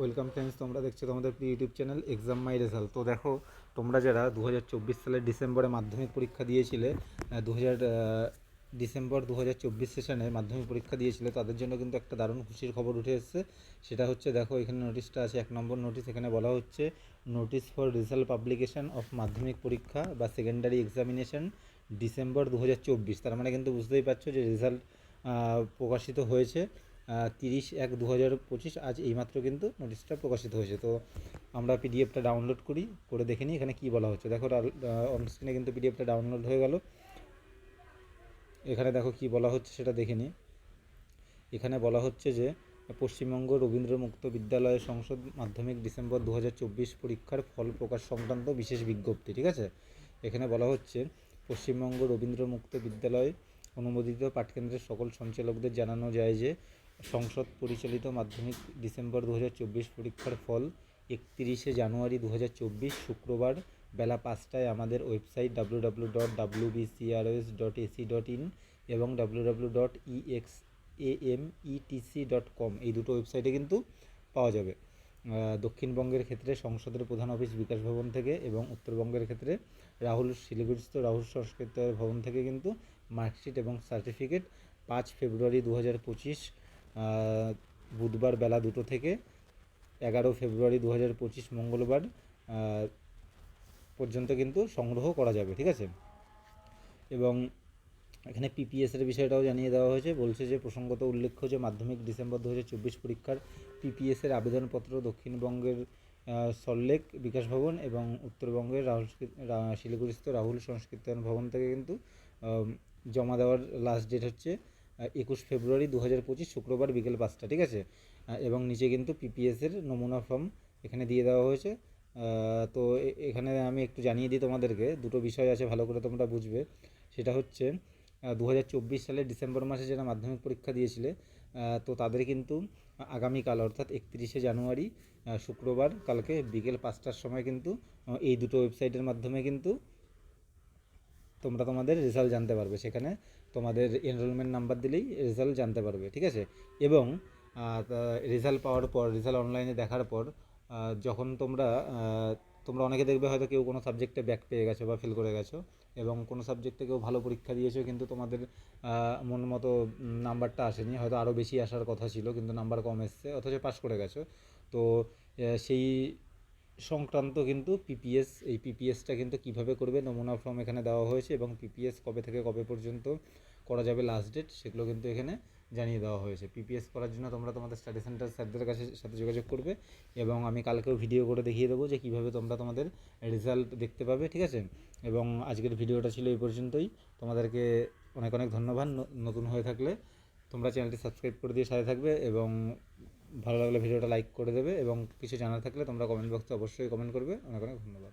Welcome friends তোমরা দেখছ তোমাদের pre YouTube channel exam my result তো দেখো, তোমরা যারা দু হাজার চব্বিশ সালের ডিসেম্বরে মাধ্যমিক পরীক্ষা দিয়েছিলে দু ডিসেম্বর দু হাজার চব্বিশ সেশনে মাধ্যমিক পরীক্ষা দিয়েছিলে, তাদের জন্য কিন্তু একটা দারুণ খুশির খবর উঠে এসেছে। সেটা হচ্ছে দেখো, এখানে নোটিশটা আছে, এক নম্বর নোটিশ এখানে বলা হচ্ছে notice for result publication of Madhyamik পরীক্ষা বা সেকেন্ডারি এক্সামিনেশন ডিসেম্বর দু হাজার চব্বিশ। তার মানে কিন্তু বুঝতেই পারছ যে রেজাল্ট প্রকাশিত হয়েছে। তিরিশ এক দু হাজার পঁচিশ আজ এইমাত্র কিন্তু নোটিশটা প্রকাশিত হয়েছে। তো আমরা পিডিএফটা ডাউনলোড করি, করে দেখে নিই এখানে কী বলা হচ্ছে। দেখো অন স্ক্রিনে কিন্তু পিডিএফটা ডাউনলোড হয়ে গেল। এখানে দেখো কি বলা হচ্ছে, সেটা দেখে নিই। এখানে বলা হচ্ছে যে, পশ্চিমবঙ্গ রবীন্দ্র মুক্ত বিদ্যালয় সংসদ মাধ্যমিক ডিসেম্বর দু হাজার চব্বিশ পরীক্ষার ফল প্রকাশ সংক্রান্ত বিশেষ বিজ্ঞপ্তি, ঠিক আছে? এখানে বলা হচ্ছে, পশ্চিমবঙ্গ রবীন্দ্র মুক্ত বিদ্যালয় অনুমোদিত পাঠকেন্দ্রের সকল সঞ্চালকদের জানানো যায় যে সংসদ পরিচালিত মাধ্যমিক ডিসেম্বর দু হাজার চব্বিশ পরীক্ষার ফল একত্রিশে জানুয়ারি দু হাজার চব্বিশ শুক্রবার বেলা পাঁচটায় আমাদের website W W dot W BCRS dot AC dot in এবং W W dot EX M dot com এই দুটো ওয়েবসাইটে কিন্তু পাওয়া যাবে। দক্ষিণবঙ্গের ক্ষেত্রে সংসদের প্রধান অফিস বিকাশ ভবন থেকে এবং উত্তরবঙ্গের ক্ষেত্রে রাহুল শিলিগুড়িস্থ রাহুল সংস্কৃত ভবন থেকে কিন্তু মার্কশিট এবং সার্টিফিকেট পাঁচ ফেব্রুয়ারি দু হাজার পঁচিশ বুধবার বেলা দুটো থেকে এগারো ফেব্রুয়ারি দু হাজার পঁচিশ মঙ্গলবার পর্যন্ত কিন্তু সংগ্রহ করা যাবে, ঠিক আছে? এবং এখানে পিপিএসের বিষয়টাও জানিয়ে দেওয়া হয়েছে। বলছে যে, প্রসঙ্গত উল্লেখ্য যে, মাধ্যমিক ডিসেম্বর দু হাজার চব্বিশ পরীক্ষার পিপিএসের আবেদনপত্র দক্ষিণবঙ্গের সল্লেক বিকাশ ভবন এবং উত্তরবঙ্গের রাহুল শিলিগুড়িস্থ রাহুল সংস্কৃতায়ন ভবন থেকে কিন্তু জমা দেওয়ার লাস্ট ডেট হচ্ছে একুশ ফেব্রুয়ারি দু হাজার পঁচিশ শুক্রবার বিকেল পাঁচটা, ঠিক আছে? এবং নিচে কিন্তু পিপিএসের নমুনা ফর্ম এখানে দিয়ে দেওয়া হয়েছে। তো এখানে আমি একটু জানিয়ে দিই তোমাদেরকে, দুটো বিষয় আছে ভালো করে তোমরা বুঝবে। সেটা হচ্ছে দু সালের ডিসেম্বর মাসে যারা মাধ্যমিক পরীক্ষা দিয়েছিলে তো তাদের কিন্তু আগামীকাল, অর্থাৎ একত্রিশে জানুয়ারি শুক্রবার কালকে বিকেল পাঁচটার সময় কিন্তু এই দুটো ওয়েবসাইটের মাধ্যমে কিন্তু তোমরা তোমাদের রেজাল্ট জানতে পারবে। সেখানে তোমাদের এনরোলমেন্ট নাম্বার দিলেই রেজাল্ট জানতে পারবে, ঠিক আছে? এবং রেজাল্ট পাওয়ার পর রেজাল্ট অনলাইনে দেখার পর যখন তোমরা তোমরা অনেকে দেখবে হয়তো কেউ কোনো সাবজেক্টে ব্যাক পেয়ে গেছো বা ফেল করে গেছো এবং কোনো সাবজেক্টে কেউ ভালো পরীক্ষা দিয়েছ কিন্তু তোমাদের মন মতো নাম্বারটা আসেনি। হয়তো আরও বেশি আসার কথা ছিল কিন্তু নাম্বার কম এসছে, অথচ পাস করে গেছো। তো সেই সংক্রান্ত কিন্তু পিপিএস এই পিপিএসটা কিন্তু কীভাবে করবে? নমুনা ফর্ম এখানে দেওয়া হয়েছে এবং পিপিএস কবে থেকে কবে পর্যন্ত করা যাবে লাস্ট ডেট সেগুলো কিন্তু এখানে জানিয়ে দেওয়া হয়েছে। পিপিএস করার জন্য তোমরা তোমাদের স্টাডি সেন্টার স্যারদের কাছে, সাথে যোগাযোগ করবে এবং আমি কালকেও ভিডিও করে দেখিয়ে দেবো যে কীভাবে তোমরা তোমাদের রেজাল্ট দেখতে পাবে, ঠিক আছে? এবং আজকের ভিডিওটা ছিল এই পর্যন্তই। তোমাদেরকে অনেক অনেক ধন্যবাদ। নতুন হয়ে থাকলে তোমরা চ্যানেলটি সাবস্ক্রাইব করে দিয়ে সাথে থাকবে এবং ভালো লাগলে ভিডিওটা লাইক করে দেবে এবং কিছু জানার থাকলে তোমরা কমেন্ট বক্সে অবশ্যই কমেন্ট করবে। অনেক অনেক ধন্যবাদ।